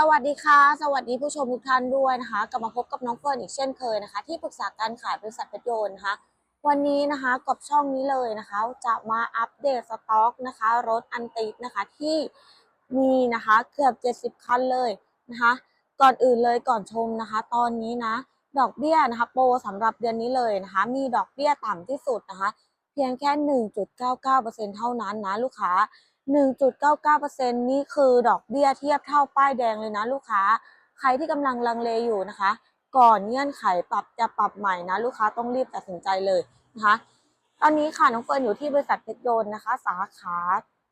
สวัสดีค่ะ สวัสดีผู้ชมทุกท่านด้วยนะคะกลับมาพบกับน้องเฟิร์นอีกเช่นเคยนะคะ ที่ปรึกษาการขายบริษัทเพชรยนต์นะคะ วันนี้นะคะกับช่องนี้เลยนะคะ จะมาอัปเดตสต็อกนะคะ รถอันติดนะคะที่มีนะคะเกือบ 70 คันเลยนะคะ ก่อนอื่นเลยก่อนชมนะคะ ตอนนี้นะ ดอกเบี้ยนะคะโปรสำหรับเดือนนี้เลยนะคะ มีดอกเบี้ยต่ำที่สุดนะคะ เพียงแค่ 1.99%เท่านั้นนะลูกค้า 1.99%นี่คือดอกเบี้ยเทียบเท่าป้ายแดงเลยนะลูกค้า ใครที่กำลังลังเลอยู่นะคะ ก่อนเงื่อนไขปรับจะปรับใหม่นะ ลูกค้าต้องรีบตัดสินใจเลยนะคะ ตอนนี้ค่ะน้องเฟิร์นอยู่ที่บริษัทเพชรยนต์นะคะ สาขา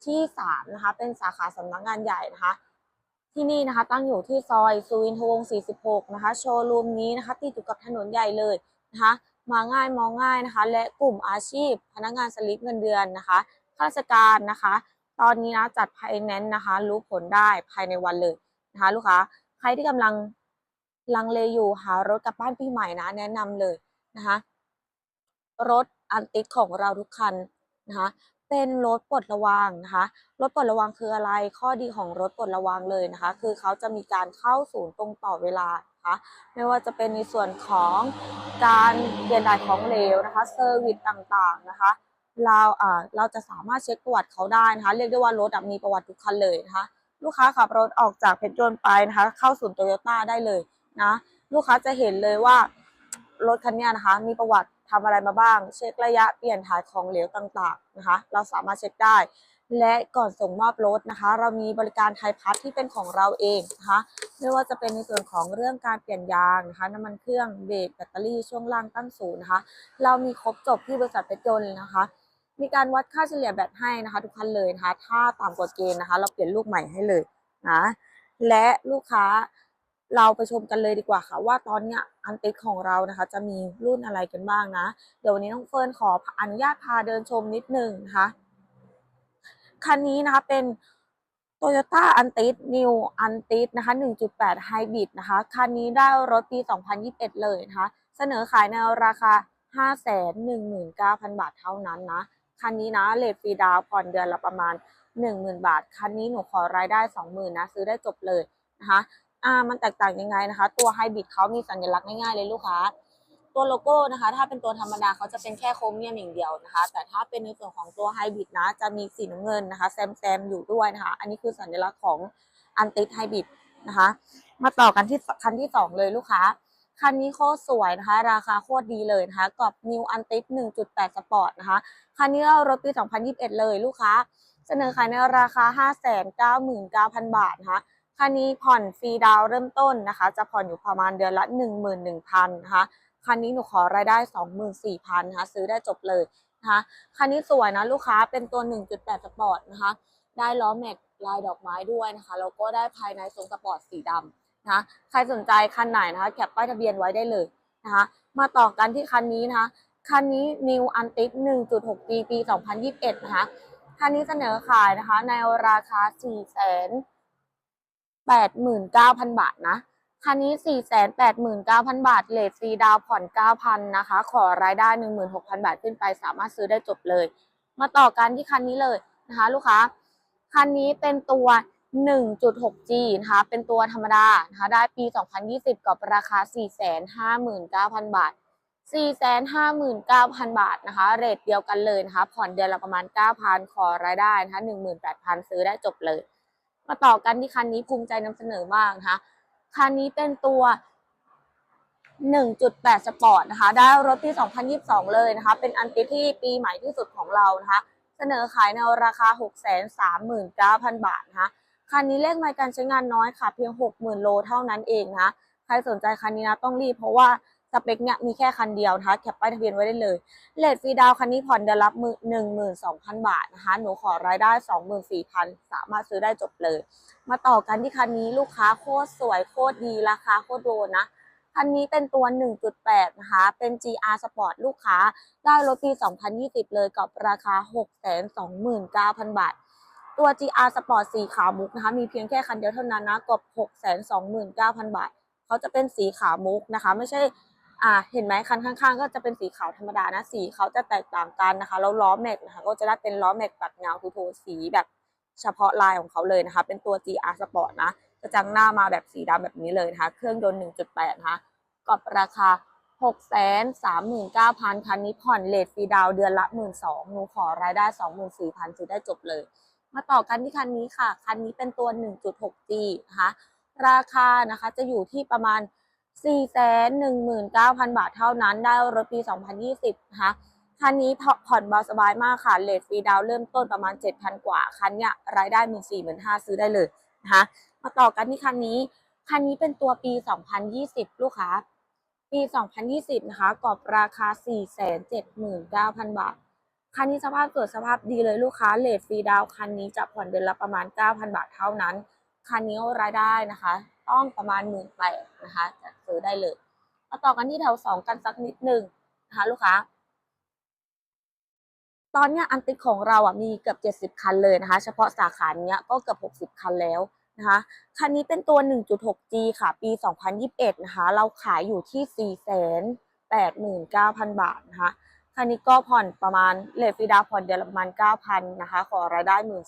ที่สามนะคะ เป็นสาขาสำนักงานใหญ่นะคะ ที่นี่นะคะ ตั้งอยู่ที่ซอยสุวินทวงศ์46 นะคะ โชว์รูมนี้นะคะติดอยู่กับถนนใหญ่เลยนะคะ มาง่ายมองง่ายนะคะ และกลุ่มอาชีพ พนักงานสลิปเงินเดือนนะคะข้าราชการนะคะ ตอนนี้นะจัดไฟแนนซ์นะคะ รู้ผลได้ภายในวันเลยนะคะลูกค้าใครที่กำลังลังเลอยู่หารถกลับบ้านปีใหม่นะ แนะนำเลยนะคะรถอันติดของเราทุกคันนะคะเป็นรถปลดระวางนะคะรถปลดระวางคืออะไรข้อดีของรถปลดระวางเลยนะคะ คือเขาจะมีการเข้าศูนย์ตรงต่อเวลานะคะไม่ว่าจะเป็นในส่วนของการเปลี่ยนถ่ายของเหลวนะคะเซอร์วิสต่างๆนะคะ เราอ่าเราจะสามารถเช็คประวัติเขาได้นะคะ เรียกได้ว่ารถมีประวัติทุกคันเลยนะคะ ลูกค้าขับรถออกจากเพชรยนต์ไปนะคะ เข้าศูนย์โตโยต้าได้เลยนะ ลูกค้าจะเห็นเลยว่ารถคันนี้นะคะ มีประวัติทำอะไรมาบ้าง เช็คระยะเปลี่ยนถ่ายของเหลวต่างๆนะคะ เราสามารถเช็คได้ และก่อนส่งมอบรถนะคะ เรามีบริการไทยพัทที่เป็นของเราเองนะคะไม่ว่าจะเป็นในส่วนของเรื่องการเปลี่ยนยางนะคะน้ำมันเครื่องเบรกแบตเตอรี่ช่วงล่างตั้งศูนย์นะคะ เรามีครบจบที่บริษัทเพชรยนต์นะคะ มีการวัดค่าเฉลี่ยแบตให้นะคะทุกคันเลยนะคะ ถ้าต่ำกว่าเกณฑ์นะคะ เราเปลี่ยนลูกใหม่ให้เลยนะ และลูกค้าเราไปชมกันเลยดีกว่าค่ะ ว่าตอนเนี้ยอันติดของเรานะคะ จะมีรุ่นอะไรกันบ้างนะ เดี๋ยววันนี้น้องเฟิร์นขออนุญาตพาเดินชมนิดนึงนะคะ คันนี้นะคะเป็น Toyota a n t i s New a n t i s นะคะ 1.8 Hybrid นะคะ คันนี้ได้รถปี 2021 เลยนะคะ เสนอขายในราคา 519,000 บาทเท่านั้นนะ คันนี้นะเลทฟรีดาวผ่อนเดือนละประมาณ 10,000 บาท คันนี้หนูขอรายได้ 20,000นะซื้อได้จบเลยนะคะอ่ามันแตกต่างยังไงนะคะ ตัวไฮบริดเขามีสัญลักษณ์ง่ายๆเลยลูกค้า ตัวโลโก้นะคะ ถ้าเป็นตัวธรรมดาเขาจะเป็นแค่โครเมียมอย่างเดียวนะคะ แต่ถ้าเป็นในส่วนของตัวไฮบริดนะ จะมีสีน้ำเงินนะคะแซมแซมอยู่ด้วยนะคะ อันนี้คือสัญลักษณ์ของอันติดไฮบริดนะคะ มาต่อกันที่คันที่สองเลยลูกค้า คันนี้โคตรสวยนะคะ ราคาโคตรดีเลยนะคะกับ New a n t i 1.8 Sport นะคะ คันนี้เรารถปี 2021 เลยลูกค้า เสนอขายในราคา 599,000 บาทนะคะคันนี้ผ่อนฟรีดาวเริ่มต้นนะคะ จะผ่อนอยู่ประมาณเดือนละ 11,000นะคะคันนี้หนูขอรายได้ 24,000นะคะซื้อได้จบเลยนะคะคันนี้สวยนะลูกค้าเป็นตัว 1.8 สปอร์ตนะคะ ได้ล้อแม็กลายดอกไม้ด้วยนะคะแล้วก็ได้ภายในทรงสปอร์ตสีดำ นะคะใครสนใจคันไหนนะคะแคปป้ายทะเบียนไว้ได้เลยนะคะมาต่อกันที่คันนี้นะคะคันนี้ New Antic 1.6ปีปี 2021 นะคะคันนี้เสนอขายนะคะในราคา 489,000 บาทนะคันนี้ 489,000 บาท เลทฟรีดาวผ่อน 9,000 นะคะ ขอรายได้ 16,000 บาทขึ้นไป สามารถซื้อได้จบเลย มาต่อกันที่คันนี้เลยนะคะ ลูกค้า คันนี้เป็นตัว 1.6G นะคะ เป็นตัวธรรมดานะคะ ได้ปี 2020 กับราคา 459,000 บาท 459,000 บาทนะคะ เรทเดียวกันเลยนะคะ ผ่อนเดือนละประมาณ 9,000 ขอรายได้นะคะ 18,000 ซื้อได้จบเลย มาต่อกันที่คันนี้ภูมิใจนำเสนอมากนะคะ คันนี้เป็นตัว 1.8 สปอร์ตนะคะ ได้รถปี2022 เลยนะคะ เป็นอันติที่ปีใหม่ที่สุดของเรานะคะ เสนอขายในราคา 639,000 บาทนะคะ คันนี้เลขไมล์การใช้งานน้อยค่ะ เพียง 60,000 โลเท่านั้นเองนะ ใครสนใจคันนี้นะต้องรีบเพราะว่าสเปคเนี่ยมีแค่คันเดียวนะคะแคปป้ายทะเบียนไว้ได้เลยเลทฟรีดาวคันนี้ผ่อนเดือนละหนึ่งหมื่นสองพันบาทนะคะ หนูขอรายได้สองหมื่นสี่พันสามารถซื้อได้จบเลย มาต่อกันที่คันนี้ลูกค้าโคตรสวยโคตรดีราคาโคตรโดนนะคันนี้เป็นตัว 1.8 นะคะ เป็น GR Sport ลูกค้า ได้รถปี 2020 เลยกับราคา 629,000 บาท ตัว GR Sport สีขาวมุกนะคะมีเพียงแค่คันเดียวเท่านั้นนะกบ629,000 บาท เขาจะเป็นสีขาวมุกนะคะ ไม่ใช่อ่าเห็นไหมคันข้างๆ ก็จะเป็นสีขาวธรรมดานะสีเขาจะแตกต่างกันนะคะแล้วล้อแม็กนะคะก็จะได้เป็นล้อแม็กปัดเงาทูโทนสีแบบเฉพาะลายของเขาเลยนะคะ เป็นตัว GR Sport นะจระจังหน้ามาแบบสีดำแบบนี้เลยนะคะเครื่องยนต์1.8นะคะกับราคา6 3 9 0 0 0 คันนี้ผ่อนเลทฟรีดาวเดือนละ 1 2 0 0 0หนูขอรายได้ 24,000ซื้อได้จบเลย มาต่อกันที่คันนี้ค่ะ คันนี้เป็นตัว 1.6G นะคะราคานะคะจะอยู่ที่ประมาณ 419,000 บาทเท่านั้น ได้รถปี 2020 นะคะคันนี้ผ่อนเบาสบายมากค่ะเลทฟรีดาวน์เริ่มต้นประมาณ 7,000 กว่า คันเนี้ยรายได้ 14,500ซื้อได้เลยนะคะมาต่อกันที่คันนี้คันนี้เป็นตัวปี 2020 ลูกค้า ปี 2020 นะคะกรอบราคา 479,000 บาท คันนี้สภาพตรวจสภาพดีเลยลูกค้าเลทฟรีดาวน์คันนี้จะผ่อนเดือนละประมาณ 9,000 บาทเท่านั้น คันนี้รายได้นะคะ ต้องประมาณ1 8ื่นนะคะจะซื้อได้เลยมาต่อกันที่แถว2กันสักนิดหนึ่งนะคะ ลูกค้า ตอนเนี้ยอันติกของเราอะมีเกือบ 70 คันเลยนะคะ เฉพาะสาขาเนี้ยก็เกือบ 60 คันแล้วนะคะคันนี้เป็นตัว 1.6G ค่ะ ปี 2021 นะคะ เราขายอยู่ที่ 489,000 บาทนะคะ คันนี้ก็ผ่อนประมาณเลทฟรีดาวผ่อนเดือนละประมาณ 9,000นะคะ ขอรายได้หมื่น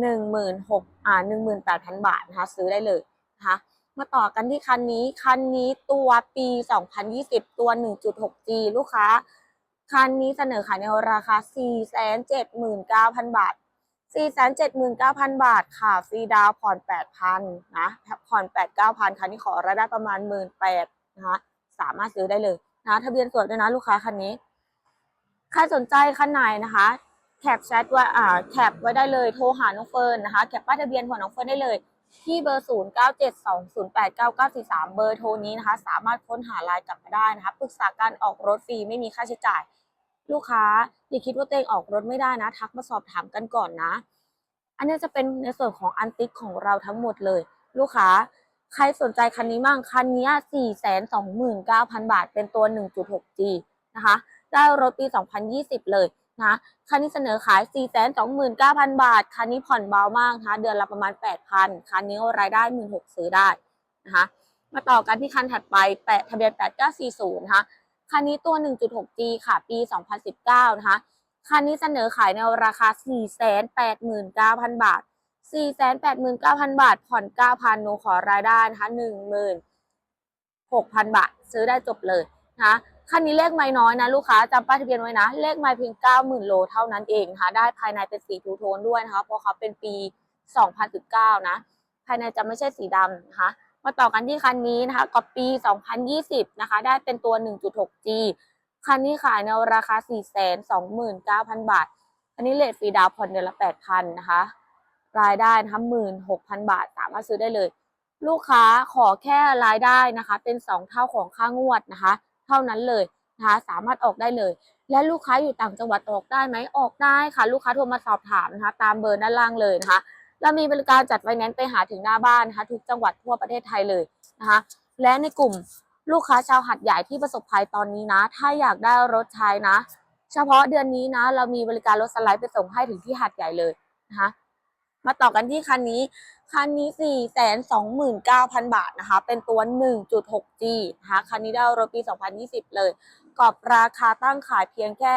หนึ่งหมื่นหกอ่าหนึ่งหมื่นแปดพันบาทนะคะ ซื้อได้เลยนะคะมาต่อกันที่คันนี้ คันนี้ตัวปี 2020 ตัว 1.6G ลูกค้า คันนี้เสนอขายในราคา 479,000 บาท 479,000 บาทค่ะ ฟรีดาวผ่อน 8,000 นะ ผ่อน 8-9,000คันนี้ขอรายได้ประมาณ 18,000นะคะ สามารถซื้อได้เลยนะ ทะเบียนสวยด้วยนะลูกค้าคันนี้ ใครสนใจคันไหนนะคะแคปแชทไว้อ่าแคปไว้ได้เลยโทรหาน้องเฟิร์นนะคะแคปป้ายทะเบียนของน้องเฟิร์นได้เลยที่เบอร์ 0 9 7 2 0 8 9 9 4 3 เบอร์โทรนี้นะคะ สามารถค้นหาไลน์กลับมาได้นะคะปรึกษาการออกรถฟรีไม่มีค่าใช้จ่าย ลูกค้าอย่าคิดว่าตัวเองออกรถไม่ได้นะ ทักมาสอบถามกันก่อนนะ อันนี้จะเป็นในส่วนของอันติกของเราทั้งหมดเลย ลูกค้าใครสนใจคันนี้มั่งคันนี้429,000 บาท เป็นตัว 1.6G นะคะ ได้รถปี 2020 เลยนะคันนี้เสนอขาย 429,000 บาท คันนี้ผ่อนเบามากนะคะเดือนละประมาณ 8,000 คันนี้รายได้ 16,000ซื้อได้นะคะมาต่อกันที่คันถัดไปแปะทะเบียน 8940นะคะคันนี้ตัว 1.6G ค่ะ ปี 2019 นะคะคันนี้เสนอขายในราคา 489,000 บาท 489,000 บาท ผ่อน 9,000หนูขอรายได้นะคะ16,000 บาท ซื้อได้จบเลยนะ คันนี้เลขไม่น้อยนะลูกค้าจำป้ายทะเบียนไว้นะ เลขไม่เพียง 90,000 โลเท่านั้นเองนะคะได้ภายในเป็นสีทูโทนด้วยนะคะเพราะเขาเป็นปี 2019 นะ ภายในจะไม่ใช่สีดำนะคะมาต่อกันที่คันนี้นะคะกับปี 2020 นะคะ ได้เป็นตัว 1.6G คันนี้ขายในราคา 429,000 บาท อันนี้เลทฟรีดาวผ่อนเดือนละ 8,000 นะคะ รายได้นะคะ16,000 บาท สามารถซื้อได้เลย ลูกค้าขอแค่รายได้นะคะ เป็น 2 เท่าของค่างวดนะคะ เท่านั้นเลยนะคะสามารถออกได้เลย และลูกค้าอยู่ต่างจังหวัดออกได้ไหมออกได้ค่ะ ลูกค้าโทรมาสอบถามนะคะ ตามเบอร์ด้านล่างเลยนะคะเรามีบริการจัดไฟแนนซ์ไปหาถึงหน้าบ้านนะคะ ทุกจังหวัดทั่วประเทศไทยเลยนะคะ และในกลุ่มลูกค้าชาวหัดใหญ่ที่ประสบภัยตอนนี้นะ ถ้าอยากได้รถใช้นะ เฉพาะเดือนนี้นะ เรามีบริการรถสไลด์ไปส่งให้ถึงที่หัดใหญ่เลยนะคะ มาต่อกันที่คันนี้ คันนี้ 429,000 บาทนะคะ เป็นตัว 1.6G นะคะคันนี้ได้รถปี 2020 เลยกรอบราคาตั้งขายเพียงแค่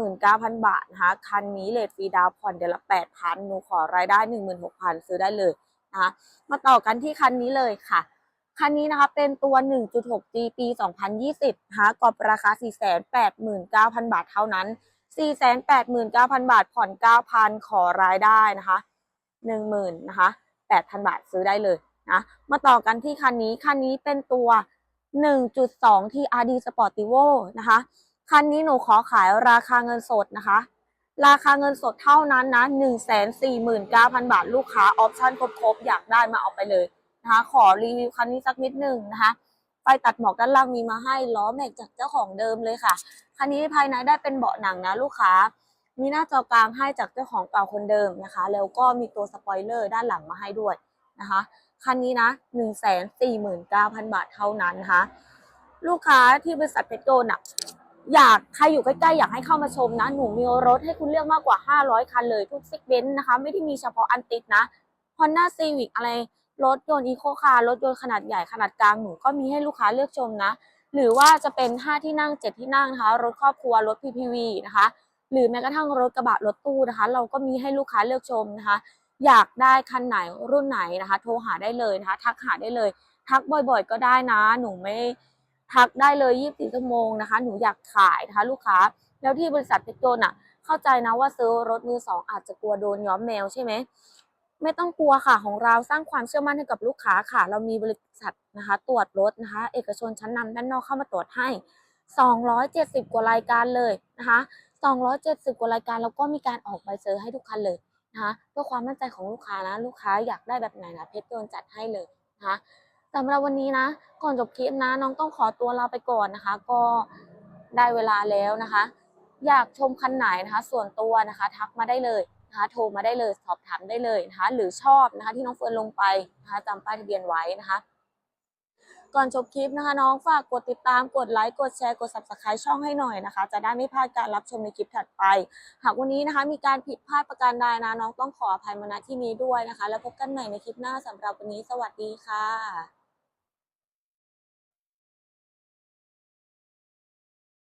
429,000 บาทนะคะ คันนี้เลทฟรีดาวผ่อนเดือนละ 8,000หนูขอรายได้ 16,000 ซื้อได้เลยนะคะมาต่อกันที่คันนี้เลยค่ะคันนี้นะคะเป็นตัว 1.6G ปี 2020นะคะกรอบราคา 489,000 บาทเท่านั้น 489,000 บาท ผ่อน 9,000 ขอรายได้นะคะ10,000นะคะ8,000 บาทซื้อได้เลยนะมาต่อกันที่คันนี้ คันนี้เป็นตัว 1.2 TRD Sportivo นะคะ คันนี้หนูขอขายราคาเงินสดนะคะ ราคาเงินสดเท่านั้นนะ 149,000 บาท ลูกค้าออปชั่นครบๆ อยากได้มาเอาไปเลยนะคะ ขอรีวิวคันนี้สักนิดหนึ่งนะคะ ไฟตัดหมอกด้านล่างมีมาให้ล้อแม็กจากเจ้าของเดิมเลยค่ะ คันนี้ภายในได้เป็นเบาะหนังนะลูกค้า มีหน้าจอกลางให้จากเจ้าของเก่าคนเดิมนะคะ แล้วก็มีตัวสปอยเลอร์ด้านหลังมาให้ด้วยนะคะ คันนี้นะ 149,000 บาทเท่านั้นนะคะ ลูกค้าที่บริษัทเพชรโกนอะอยากใครอยู่ใกล้ๆ อยากให้เข้ามาชมนะ หนูมีรถให้คุณเลือกมากกว่า 500 คันเลยทุกเซกเมนต์นะคะ ไม่ได้มีเฉพาะอันติดนะ Honda Civic อะไร รถยนต์อีโคคาร์รถยนต์ขนาดใหญ่ขนาดกลางหนูก็มีให้ลูกค้าเลือกชมนะ หรือว่าจะเป็น 5 ที่นั่ง 7 ที่นั่งนะคะรถครอบครัวรถ PPV นะคะ หรือแม้กระทั่งรถกระบะรถตู้นะคะ เราก็มีให้ลูกค้าเลือกชมนะคะ อยากได้คันไหนรุ่นไหนนะคะ โทรหาได้เลยนะคะ ทักหาได้เลย ทักบ่อยๆ ก็ได้นะ หนูไม่ทักได้เลย24ชั่วโมงนะคะ หนูอยากขายนะคะ ลูกค้าแล้วที่บริษัทเพชรโจนอะ เข้าใจนะว่าซื้อรถมือสองอาจจะกลัวโดนย้อมแมวใช่ไหม ไม่ต้องกลัวค่ะของเราสร้างความเชื่อมั่นให้กับลูกค้าค่ะ เรามีบริษัทนะคะ ตรวจรถนะคะ เอกชนชั้นนำด้านนอกเข้ามาตรวจให้ 270 กว่ารายการเลยนะคะ 270 กว่ารายการแล้วก็มีการออกใบเซอร์ให้ทุกคันเลยนะคะเพื่อความมั่นใจของลูกค้านะลูกค้าอยากได้แบบไหนนะเพชรโดนจัดให้เลยนะคะสำหรับวันนี้นะก่อนจบคลิปนะ น้องต้องขอตัวลาไปก่อนนะคะ ก็ได้เวลาแล้วนะคะ อยากชมคันไหนนะคะ ส่วนตัวนะคะ ทักมาได้เลย นะคะโทรมาได้เลยสอบถามได้เลยนะคะหรือชอบนะคะที่น้องเฟิร์นลงไปนะคะจำป้ายทะเบียนไว้นะคะก่อนจบคลิปนะคะน้องฝากกดติดตามกดไลค์กดแชร์กด subscribe ช่องให้หน่อยนะคะ จะได้ไม่พลาดการรับชมในคลิปถัดไป หากวันนี้นะคะ มีการผิดพลาดประการใดนะน้องต้องขออภัยมาณที่นี้ด้วยนะคะ แล้วพบกันใหม่ในคลิปหน้าสำหรับวันนี้สวัสดีค่ะ